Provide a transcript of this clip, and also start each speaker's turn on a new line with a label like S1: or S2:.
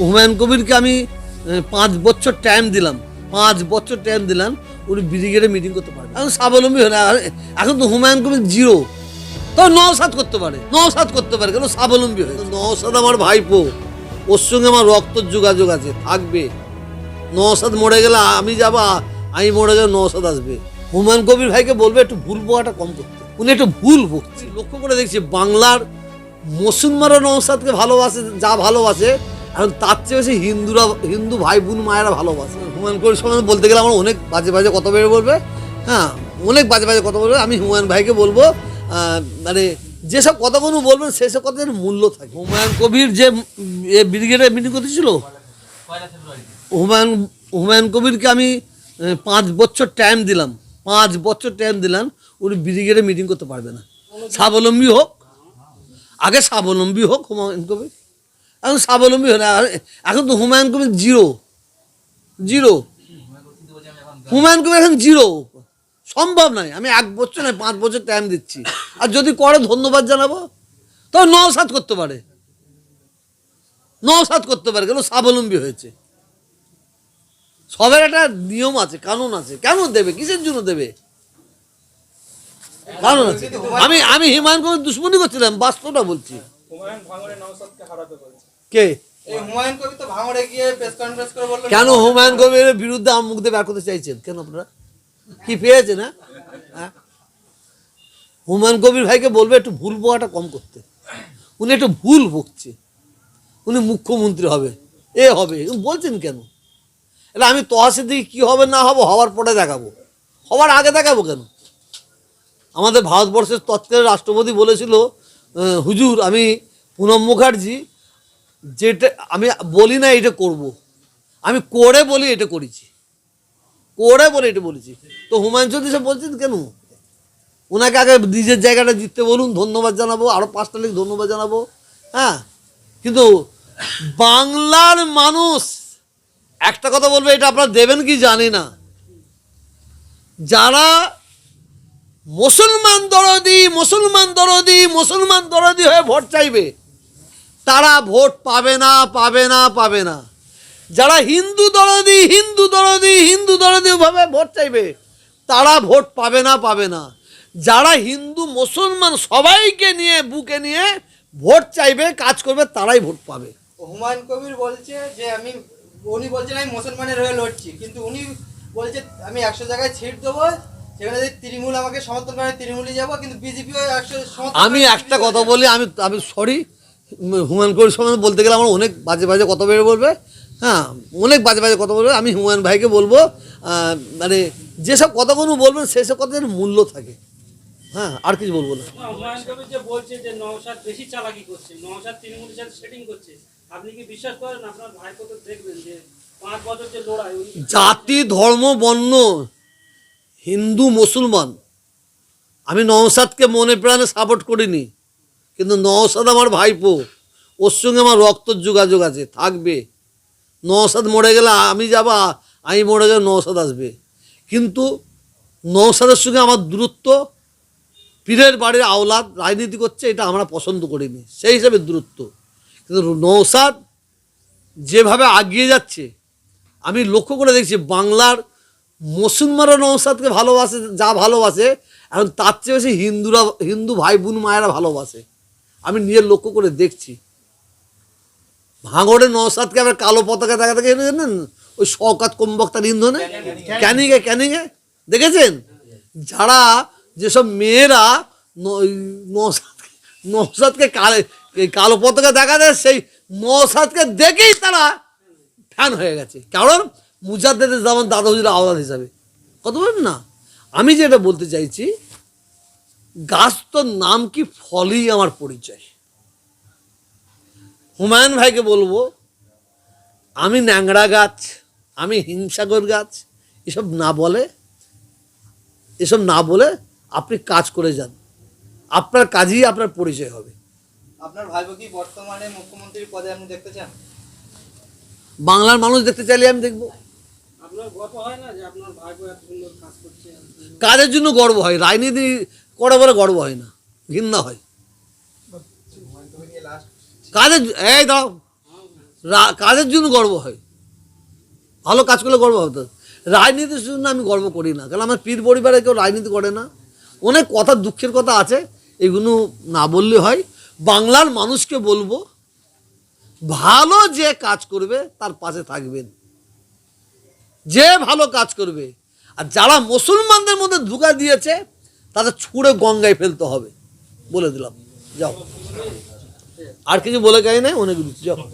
S1: হুমায়ুন কবিরকে আমি পাঁচ বছর টাইম দিলাম। পাঁচ বছর টাইম দিলাম উনি ব্রিগেডে মিটিং করতে পারবে এখন স্বাবলম্বী হলে এখন তো হুমায়ুন কবির জিরো তো নওসাদ করতে পারে নওসাদ করতে পারে কেন স্বাবলম্বী হয়ে নওসাদ আমার ভাইপো ওর সঙ্গে আমার রক্ত যোগাযোগ আছে থাকবে। নওসাদ মরে গেলে আমি যাবা আমি মরে গেলে নওসাদ আসবে। হুমায়ুন কবির ভাইকে বলবে একটু ভুল বোয়াটা কম করতে। উনি একটু ভুল বকছে। লক্ষ্য করে দেখছি বাংলার মুসলমানরা নওসাদকে ভালোবাসে যা ভালোবাসে এখন তার চেয়ে বেশি হিন্দুরা, হিন্দু ভাই বোন মায়েরা ভালোবাসে। হুমায়ুন কবির সঙ্গে বলতে গেলে আমার অনেক বাজে বাজে কথা বেড়ে বলবে। হ্যাঁ অনেক বাজে বাজে কথা বলবে। আমি হুমায়ুন ভাইকে বলব মানে যেসব কথাগুলো বলবেন সেসব কথার মূল্য থাকে। হুমায়ুন কবির যে ব্রিগেডে মিটিং করতেছিল হুমায়ুন হুমায়ুন কবিরকে আমি পাঁচ বছর টাইম দিলাম। পাঁচ বছর টাইম দিলাম, উনি ব্রিগেডে মিটিং করতে পারবে না। স্বাবলম্বী হোক, আগে স্বাবলম্বী হোক হুমায়ুন কবির। এখন স্বাবলম্বী হলে এখন তো হুমায়ুন কবির জিরো। জিরো। হুমায়ুন কবির এখন জিরো। সম্ভব নয়। আমি এক বছর নয়, পাঁচ বছর টাইম দিচ্ছি। আর যদি করে, ধন্যবাদ জানাব। তো নসাত করতে পারে। নসাত করতে পারে, কেন স্বাবলম্বী হয়েছে। সবের একটা নিয়ম আছে, কানুন আছে। কেন দেবে? কিসের জন্য দেবে? কারণ আছে। আমি আমি হিমায়ুন কবির দুশ্মনী করছিলাম, বাস্তবটা বলছি।
S2: হুমায়ুন হারাতে বলছে।
S1: কে? কেন হুমায়ুন কবিরের বিরুদ্ধে মুখ দিয়ে বের করতে চাইছেন? কেন আপনারা? কি পেয়েছে না? হ্যাঁ? হুমায়ুন কবির ভাইকে বলবে একটু ভুল বোয়াটা কম করতে। উনি একটু ভুল বকছে। উনি মুখ্যমন্ত্রী হবে। এ হবে। বলছেন কেন? এটা আমি তহাসের দিকে কী হবে না হবে হওয়ার পরে দেখাবো। হওয়ার আগে দেখাবো কেন? আমাদের ভারতবর্ষের তৎকালীন রাষ্ট্রপতি বলেছিল হুজুর আমি পুনম মুখার্জি যেটা আমি বলি না এটা করব। আমি করে বলি এটা করেছি। করে বলে এটা বলেছি। তো হুমায়ুন চৌধুরী সব বলছেন কেন? ওনাকে আগে নিজের জায়গাটা জিততে বলুন, ধন্যবাদ জানাব আরও পাঁচটা লিখ ধন্যবাদ জানাব হ্যাঁ? কিন্তু বাংলার মানুষ, একটা কথা বলবে, এটা আপনারা দেবেন কি জানি না। যারা মুসলমান দরদি মুসলমান দরদি মুসলমান দরদি হয়ে ভোট চাইবে তারা ভোট পাবে না পাবে না পাবে না। যারা হিন্দু দরদি হিন্দু দরদি হিন্দু দরদি ভাবে ভোট চাইবে তারা ভোট পাবে না পাবে না। যারা হিন্দু মুসলমান সবাইকে নিয়ে বুকে নিয়ে ভোট চাইবে কাজ করবে তারাই ভোট পাবে।
S3: হুমায়ুন কবির বলছে যে আমি উনি বলছেন আমি মুসলমানের হয়ে লড়ছি কিন্তু উনি বলছে আমি একশো জায়গায় ছিট দেবো সেখানে যদি তৃণমূল আমাকে সমর্থন করে তৃণমূলে যাব কিন্তু বিজেপিও একশো
S1: আমি একটা কথা বলি আমি আমি সরি হুমায়ুন কবির সম্বন্ধে বলতে গেলে আমার অনেক বাজে বাজে কথা বেড়ে বলবে। হ্যাঁ অনেক বাজে বাজে কথা বলবে। আমি হুমায়ুন ভাইকে বলব মানে যেসব কথাগুলো বলবেন সেসব কথার মূল্য থাকে। হ্যাঁ আর কিছু বলব না। জাতি ধর্ম বর্ণ হিন্দু মুসলমান আমি নওসাদকে মনে প্রাণে সাপোর্ট করিনি। কিন্তু নওসাদ আমার ভাইপো, ওর সঙ্গে আমার রক্ত যোগাযোগ আছে, থাকবে। নওসাদ মরে গেলে আমি যাবা, আমি মরে গেলে নওসাদ আসবে। কিন্তু নওসাদের সঙ্গে আমার দূরত্ব, পীরের বাড়ির আওলাদ রাজনীতি করছে, এটা আমরা পছন্দ করিনি। সেই হিসাবে দূরত্ব। কিন্তু নওসাদ যেভাবে আগিয়ে যাচ্ছে, আমি লক্ষ্য করে দেখছি, বাংলার মুসলমানরা নৌসাদকে ভালোবাসে, যা ভালোবাসে, এখন তার চেয়ে বেশি হিন্দুরা, হিন্দু ভাই বোন মায়েরা ভালোবাসে। আমি নিজের লক্ষ্য করে দেখছি। ভাঙড়ে নৌসাদকে আবার কালো পতাকা দেখা দেখে জানেন? ওই শওকাত কমবক্তার ইন্ধনে? ক্যানিংয়ে ক্যানিংয়ে? দেখেছেন? যারা যেসব মেয়েরা নৌসাদকে নৌসাদকে কালো কালো পতাকা দেখা দেয়, সেই নৌসাদকে দেখেই তারা ফ্যান হয়ে গেছে। কারণ মুজাদ্দেদের জামান দাদা হুজুর আওলাদ হিসাবে। কত বলেন না? আমি যেটা বলতে চাইছি গাছ তো নাম কি ফলই আমার পরিচয়? হুমায়ুন ভাইকে বলব আমি ন্যাংরা গাছ আমি হিংসাগর গাছ এসব না বলে এসব না বলে আপনি কাজ করে যান। আপনার কাজই আপনার পরিচয় হবে।
S3: আপনার ভাইবো কি বর্তমানে মুখ্যমন্ত্রীর পদে আপনি দেখতে চান?
S1: বাংলার মানুষ দেখতে চাইলে আমি দেখব। কাজের জন্য গর্ব হয়? রাজনীতি করে বলে গর্ব হয় না, ঘৃণা হয়। কাজের এই দাও। কাজের জন্য গর্ব হয়? ভালো কাজ করলে গর্ব হতো রাজনীতির জন্য আমি গর্ব করি না, কারণ আমার পীর পরিবারে কেউ রাজনীতি করে না। অনেক কথা, দুঃখের কথা আছে, এগুলো না বললে হয়। বাংলার মানুষকে বলব, ভালো যে কাজ করবে, তার পাশে থাকবেন। যে ভালো কাজ করবে। আর যারা মুসলমানদের মধ্যে ধোকা দিয়েছে, তাদের ছুঁড়ে গঙ্গায় ফেলতে হবে। বলে দিলাম। যাও। আর কিছু বলে গাই না? অনেক যাও।